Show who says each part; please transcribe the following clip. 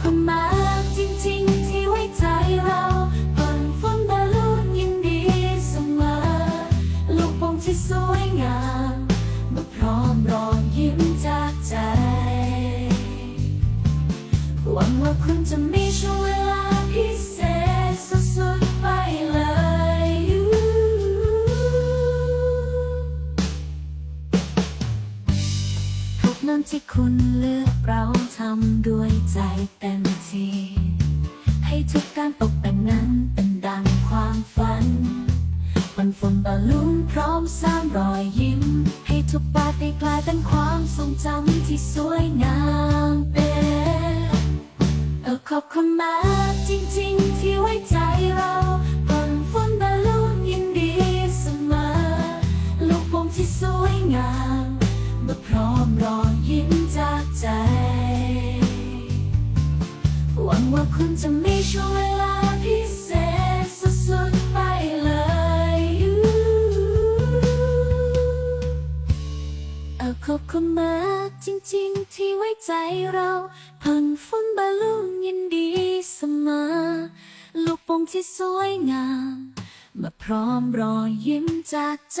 Speaker 1: คุณมากจริงๆ ที่ไว้ใจเราฝนฝนบอลลูนยินดีเสมอ ลูกโป่งที่สวยงามมาพร้อมรอยยิ้มจากใจ หวังว่าคุณจะมีช่วงเวลาพิเศษสุดๆไปเลย ทุกนั้นที่คุณเลือกเราทำด้วยใจเต็ มันฝนบอลลูนพร้อมสร้างรอยยิ้ม ให้ทุกปาร์ตี้กลายเป็นความทรงจำที่สวยงามเป็นเออขอบคุณมากจริงๆ ที่ไว้ใจเราฝนฝนบอลลูนยินดีเสมอ ลูกโป่งที่สวยงามมาพร้อมรอยยิ้มจากใจ หวังว่าคุณจะมีช่วงเวลาพิเศษ ขอบคุณมากจริงๆ ที่ไว้ใจเราพันฝนบอลลูนยินดีเสมอ ลูกโป่งที่สวยงาม มาพร้อมรอยยิ้มจากใจ